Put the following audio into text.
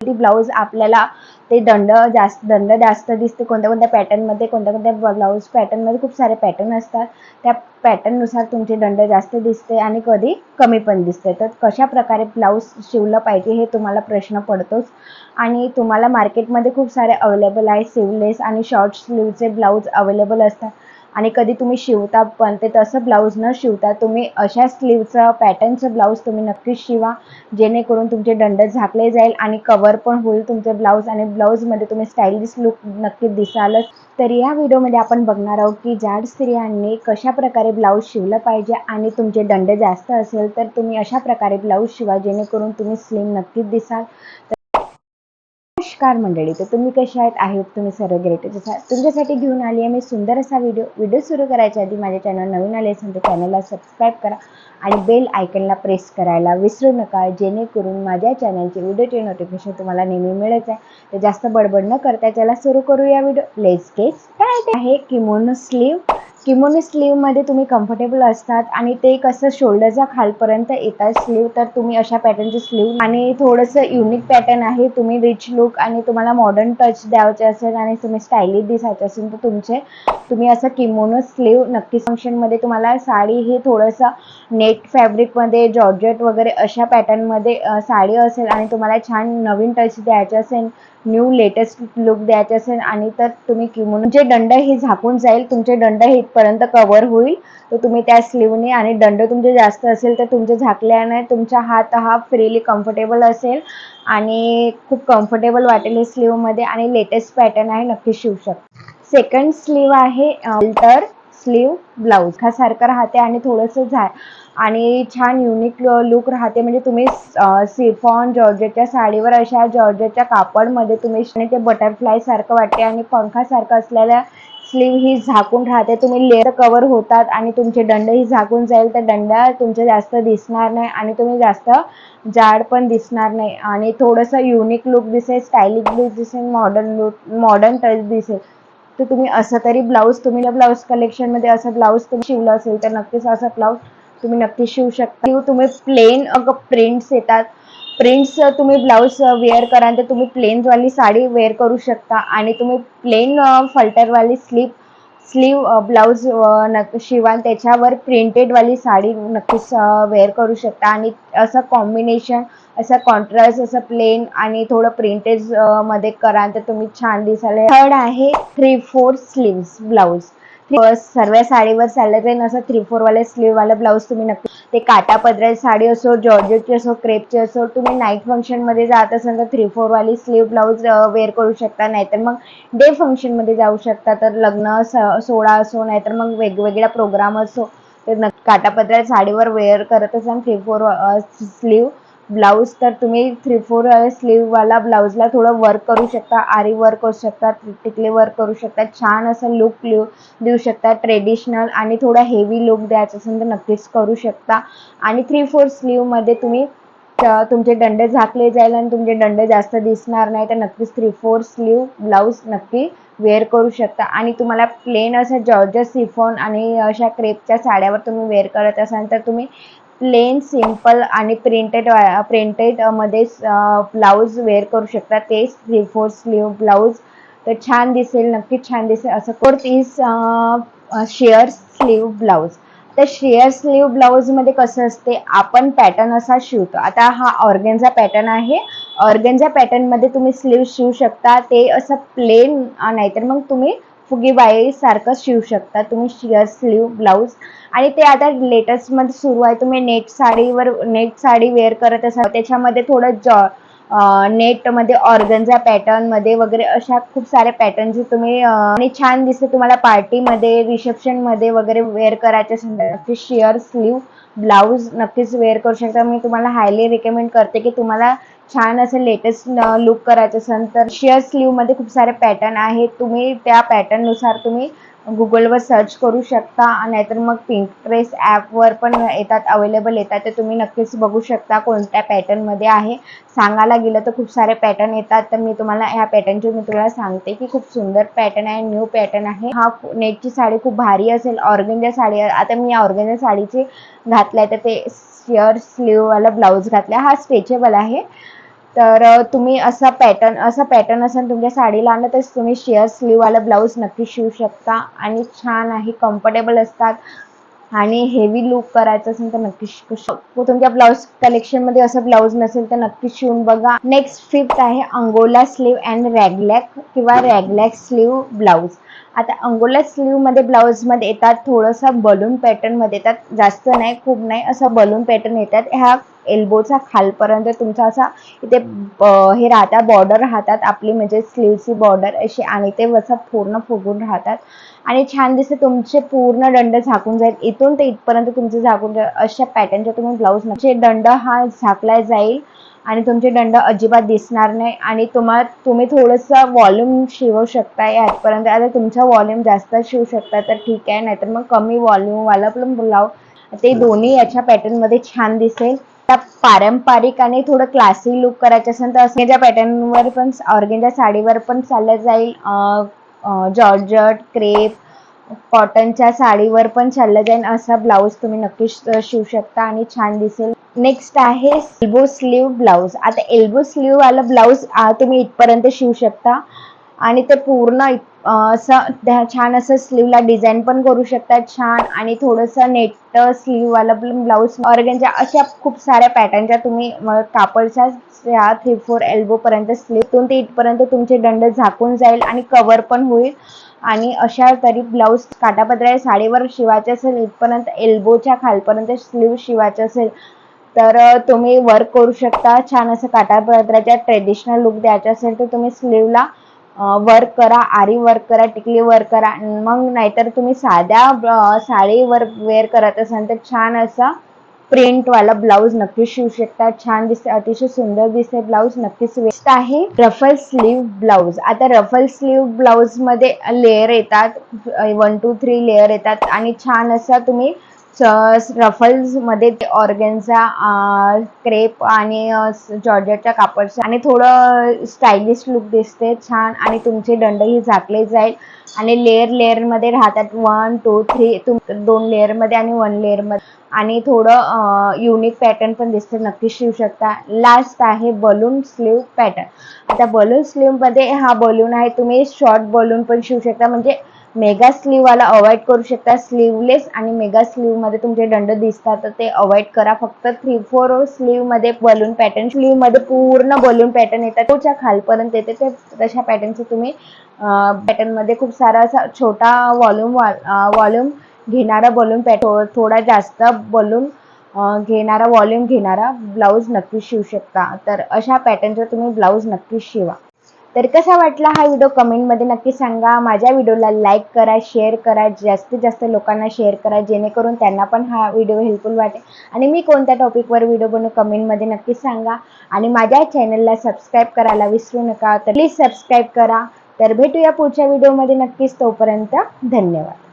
Blouse आपल्याला ते दंड जास्त दंड जास्त दिसते. कोणत्या कोणत्या पॅटर्नमध्ये कोणत्या कोणत्या ब्लाऊज पॅटर्नमध्ये खूप सारे पॅटर्न असतात. त्या पॅटर्ननुसार तुमचे दंड जास्त दिसते आणि कधी कमी पण दिसते. तर कशा प्रकारे ब्लाऊज शिवलं पाहिजे हे तुम्हाला प्रश्न पडतोच. आणि तुम्हाला मार्केटमध्ये खूप सारे अवेलेबल आहे सिवलेस आणि शॉर्ट स्लीवचे ब्लाऊज अवेलेबल असतात. आणि कधी तुम्ही शिवता पण ते तसं ब्लाऊज न शिवता तुम्ही अशा स्लीवचं पॅटर्नचं ब्लाऊज तुम्ही नक्कीच शिवा जेणेकरून तुमचे दंड झाकले जाईल आणि कवर पण होईल तुमचे ब्लाऊज आणि ब्लाऊजमध्ये तुम्ही स्टाईलिश लुक नक्कीच दिसालच. तर या व्हिडिओमध्ये आपण बघणार आहोत की जाड स्त्रियांनी कशा प्रकारे ब्लाऊज शिवलं पाहिजे आणि तुमचे दंड जास्त असेल तर तुम्ही अशा प्रकारे ब्लाऊज शिवा जेणेकरून तुम्ही स्लिम नक्कीच दिसाल. नमस्कार मंडळी तर तुम्ही कसे आहेत? आहोत तुम्ही सर्व ग्रेटच असाल तुमच्यासाठी घेऊन आली आहे मी सुंदर असा व्हिडिओ व्हिडिओ सुरू करायच्या आधी माझ्या चॅनल नवीन आले असेल तर चॅनलला सबस्क्राईब करा आणि बेल आयकनला प्रेस करायला विसरू नका जेणेकरून माझ्या चॅनलचे व्हिडिओचे नोटिफिकेशन तुम्हाला नेहमी मिळत आहे. तर जास्त बडबड न करता त्याला सुरू करूया व्हिडिओ लेट्स गेट काय आहे किमोनो स्लीव किमोनो स्लीवमध्ये तुम्ही कम्फर्टेबल असतात आणि ते कसं शोल्डरच्या खालपर्यंत येतात स्लीव तर तुम्ही अशा पॅटर्नचे स्लीव आणि थोडंसं युनिक पॅटर्न आहे. तुम्ही रिच लुक आणि तुम्हाला मॉडर्न टच द्यायचे असेल आणि तुम्ही स्टायलिश दिसायचे असेल तर तुमचे तुम्ही असं किमोनो स्लीव नक्की फंक्शनमध्ये तुम्हाला साडी ही थोडंसं नेट फॅब्रिकमध्ये जॉर्जेट वगैरे अशा पॅटर्नमध्ये साडी असेल आणि तुम्हाला छान नवीन टच द्यायचे असेल न्यू लेटेस्ट लुक द्यायचे असेल आणि तर तुम्ही किमोनो जे दंड हे झाकून जाईल तुमचे दंड हे इथपर्यंत कवर होईल. तर तुम्ही त्या स्लीवने आणि दंड तुमचे जास्त असेल तर तुमचे झाकल्याने तुमचा हात हा फ्रीली कम्फर्टेबल असेल आणि खूप कम्फर्टेबल वाटेल हे स्लीवमध्ये आणि लेटेस्ट पॅटर्न आहे नक्की शिवू शकता. सेकंड स्लीव आहे अल्टर स्लीव ब्लाऊज हा सारखं राहते आणि थोडंसं झा आणि छान युनिक लुक राहते. म्हणजे तुम्ही सिफॉन जॉर्जेटच्या साडीवर अशा जॉर्जेटच्या कापडमध्ये तुम्ही ते बटरफ्लाय सारखं वाटते आणि पंखासारखं असलेल्या स्लीव ही झाकून राहते. तुम्ही लेअर कवर होतात आणि तुमचे दंड ही झाकून जाईल. तर दंडा तुमचे जास्त दिसणार नाही आणि तुम्ही जास्त जाड पण दिसणार नाही. आणि थोडंसं युनिक लुक दिसेल स्टायलिश लुक दिसेल मॉडर्न लुक मॉडर्न टच दिसेल. तर तुम्ही असं तरी ब्लाऊज तुम्ही ब्लाऊज कलेक्शनमध्ये असं ब्लाऊज तुम्ही शिवलं असेल तर नक्कीच असं ब्लाऊज तुम्ही नक्की शिवू शकता. तुम्ही प्लेन प्रिंट्स येतात. प्रिंट्स तुम्ही ब्लाऊज वेअर कराल तर तुम्ही प्लेनवाली साडी वेअर करू शकता. आणि तुम्ही प्लेन फल्टरवाली स्लीप स्लीव ब्लाऊज नक्की शिवाल त्याच्यावर प्रिंटेडवाली साडी नक्कीच वेअर करू शकता. आणि असं कॉम्बिनेशन असं कॉन्ट्रास्ट असं प्लेन आणि थोडं प्रिंटेडमध्ये कराल तर तुम्ही छान दिसाल थर्ड आहे थ्री फोर स्लीव्स ब्लाऊज सर्व साडीवर चाललं जाईल असं थ्री फोर वाले स्लीव वाला ब्लाऊज तुम्ही नक्की ते काटा पदराची साडी असो जॉर्जेटची असो क्रेपची असो तुम्ही नाईट फंक्शनमध्ये जात असाल तर थ्री फोर वाली स्लीव ब्लाऊज वेअर करू शकता. नाहीतर मग डे फंक्शनमध्ये जाऊ शकता. तर लग्न सोहळा असो नाहीतर मग वेगवेगळ्या प्रोग्राम असो तर काटापदराच्या साडीवर वेअर करत असाल थ्री फोर स्लीव ब्लाऊज तर तुम्ही थ्री फोर स्लीववाला ब्लाऊजला थोडं वर्क करू शकता. आरी वर्क करू शकता टिकले वर्क करू शकता. छान असं लुक लिव देऊ शकता. ट्रेडिशनल आणि थोडा हेवी लुक द्यायचं असेल तर नक्कीच करू शकता. आणि थ्री फोर स्लीवमध्ये तुम्ही तुमचे दंड झाकले जाईल आणि तुमचे दंड जास्त दिसणार नाही. तर नक्कीच थ्री फोर स्लीव ब्लाऊज नक्की वेअर करू शकता. आणि तुम्हाला प्लेन असं जॉर्जस सिफॉन आणि अशा क्रेपच्या साड्यावर तुम्ही वेअर करत असाल तर तुम्ही प्लेन सिंपल आणि प्रिंटेड प्रिंटेडमध्ये ब्लाऊज वेअर करू शकता. ते थ्री फोर स्लीव ब्लाऊज. तर छान दिसेल नक्की छान दिसेल. असं course is sheer sleeve blouse. तर शेअर स्लीव ब्लाऊजमध्ये कसं असते आपण पॅटर्न असा शिवतो. आता हा ऑर्गेन्झा पॅटर्न आहे. ऑर्गेन्झा पॅटर्नमध्ये तुम्ही स्लीव शिवू शकता. ते असं प्लेन नाहीतर मग तुम्ही फुगीबाई सारखं शिवू शकता. तुम्ही शिअर स्लीव ब्लाऊज आणि ते आता लेटेस्टमध्ये सुरू आहे. तुम्ही नेट साडीवर नेट साडी वेअर करत असाल त्याच्यामध्ये थोडं जॉ नेटमध्ये ऑर्गन्झा पॅटर्नमध्ये वगैरे अशा खूप साऱ्या पॅटर्नचे तुम्ही आणि छान दिसते तुम्हाला पार्टीमध्ये रिसेप्शनमध्ये वगैरे वेअर करायचे असेल शेअर स्लीव ब्लाऊज नक्कीच वेअर करू शकता. मी तुम्हाला हायली रिकमेंड करते की तुम्हाला छान असं लेटेस्ट लुक करायचं असेल तर शेअर स्लीवमध्ये खूप सारे पॅटर्न आहेत. तुम्ही त्या पॅटर्ननुसार तुम्ही गुगलवर सर्च करू शकता नाहीतर मग पिंट्रेस ॲपवर पण येतात अवेलेबल येतात. तर तुम्ही नक्कीच बघू शकता कोणत्या पॅटर्नमध्ये आहे. सांगायला गेलं तर खूप सारे पॅटर्न येतात. तर मी तुम्हाला ह्या पॅटर्नची मी तुम्हाला सांगते की खूप सुंदर पॅटर्न आहे न्यू पॅटर्न आहे. हा नेटची साडी खूप भारी असेल ऑर्गेंजा साडी. आता मी ऑर्गेंजा साडीची घातल्या तर ते शेअर स्लीववाला ब्लाऊज घातला हा स्ट्रेचेबल आहे. तर तुम्ही असा पॅटर्न असा पॅटर्न असेल तुमच्या साडीला आणलं तर तुम्ही शेअर स्लीववाला ब्लाऊज नक्की शिवू शकता आणि छान आहे कम्फर्टेबल असतात आणि हेवी लुक करायचं असेल तर नक्की शिकू शकतो. तुमच्या ब्लाऊज कलेक्शनमध्ये असं ब्लाऊज नसेल तर नक्की शिवून बघा. नेक्स्ट फिफ्थ आहे अंगोला स्लीव अँड रॅगलॅक किंवा रॅगलॅक स्लीव ब्लाऊज आता अंगोला स्लीवमध्ये ब्लाऊजमध्ये येतात थोडंसं बलून पॅटर्नमध्ये येतात. जास्त नाही खूप नाही असं बलून पॅटर्न येतात. ह्या एल्बोचा खालपर्यंत तुमचा असा इथे हे राहतात बॉर्डर राहतात आपली म्हणजे स्लीवची बॉर्डर अशी आणि ते असं पूर्ण फुगून राहतात. आणि छान दिसते तुमचे पूर्ण दंड झाकून जाईल. इथून ते इथपर्यंत तुमचे झाकून जाईल. अशा पॅटर्नचे तुम्ही ब्लाऊज म्हणजे दंड हा झाकला जाईल आणि तुमचे दंड अजिबात दिसणार नाही आणि तुम्हाला तुम्ही थोडंसं वॉल्यूम शिवू शकता यातपर्यंत. आता तुमचा वॉल्यूम जास्त शिवू शकता तर ठीक आहे. नाहीतर मग कमी वॉल्यूमवाला पण ब्लाऊज ते दोन्ही याच्या पॅटर्नमध्ये छान दिसेल. आता पारंपरिक आणि थोडं क्लासी लुक करायचं असेल तर ऑर्गेंजा पॅटर्नवर पण ऑर्गेंजा साडीवर पण चाललं जाईल. जॉर्जट क्रेप कॉटनच्या साडीवर पण चाललं जाईल. असा ब्लाऊज तुम्ही नक्कीच शिवू शकता आणि छान दिसेल. नेक्स्ट आहे एल्बो स्लीव ब्लाऊज आता एल्बो स्लीव वाला ब्लाऊज तुम्ही इथपर्यंत शिवू शकता. आणि ते पूर्ण असं छान असं स्लीवला डिझाईन पण करू शकता छान. आणि थोडंसं नेट स्लीववालं ब्लाऊज ऑर्गनच्या अशा खूप साऱ्या पॅटर्नच्या तुम्ही कापडच्या ह्या थ्री फोर एल्बो पर्यंत स्लीवतून ते इथपर्यंत तुमचे दंड झाकून जाईल आणि कवर पण होईल. आणि अशा तरी ब्लाऊज काटापत्र्या साडीवर शिवायचे असेल इथपर्यंत एल्बोच्या खालपर्यंत स्लीव शिवायचे असेल तर तुम्ही वर्क करू शकता. छान असं काटापत्राच्या ट्रेडिशनल लुक द्यायचा असेल तर तुम्ही स्लीवला वर्क करा आरी वर्क करा टिकली वर्क करा. मग नाहीतर तुम्ही साध्या साडी साडीवर वेअर करत असाल तर छान असा प्रिंटवाला ब्लाऊज नक्की शिवू शकता. छान दिसते अतिशय सुंदर दिसते ब्लाऊज नक्कीच वेस्ट आहे. Ruffle sleeve blouse. आता रफल स्लीव ब्लाऊजमध्ये लेअर येतात वन टू थ्री लेअर येतात आणि छान असा तुम्ही रफल्समध्ये ते क्रेप आणि जॉर्जेटच्या कापडचं आणि थोडं स्टायलिश लुक दिसते छान आणि तुमचे दंडही झाकले जाईल आणि लेअर लेअरमध्ये राहतात वन टू थ्री तुम दोन लेअरमध्ये आणि वन लेअरमध्ये आणि थोडं युनिक पॅटर्न पण दिसते. नक्की शिवू शकता. लास्ट आहे बलून स्लीव पॅटर्न आता बलून स्लीवमध्ये हा बलून आहे. तुम्ही शॉर्ट बलून पण शिवू शकता. म्हणजे मेगा स्लीववाला अवॉइड करू शकता. स्लीवलेस आणि मेगा स्लीवमध्ये तुमचे दंड दिसतात तर ते अवॉइड करा. फक्त थ्री फोर स्लीवमध्ये बलून पॅटर्न स्लीवमध्ये पूर्ण बलून पॅटर्न येतात. तोच्या खालपर्यंत येते. ते तशा पॅटर्नचे तुम्ही पॅटर्नमध्ये खूप सारा असा छोटा वॉल्यूम वॉल्यूम घेणारा बलून पॅटर्न थोडा जास्त बलून घेणारा वॉल्यूम घेणारा ब्लाऊज नक्की शिवू शकता. तर अशा पॅटर्नचा तुम्ही ब्लाऊज नक्की शिवा. तर कसा वाटला हा व्हिडिओ कमेंटमध्ये नक्की सांगा. माझ्या व्हिडिओला लाईक करा शेअर करा जास्तीत जास्त लोकांना शेअर करा जेणेकरून त्यांना पण हा व्हिडिओ हेल्पफुल वाटेल. आणि मी कोणत्या टॉपिकवर व्हिडिओ बनवू कमेंटमध्ये नक्की सांगा. आणि माझ्या चॅनलला सबस्क्राईब करायला विसरू नका तर प्लीज सबस्क्राईब करा. तर भेटूया पुढच्या व्हिडिओमध्ये नक्कीच तोपर्यंत धन्यवाद.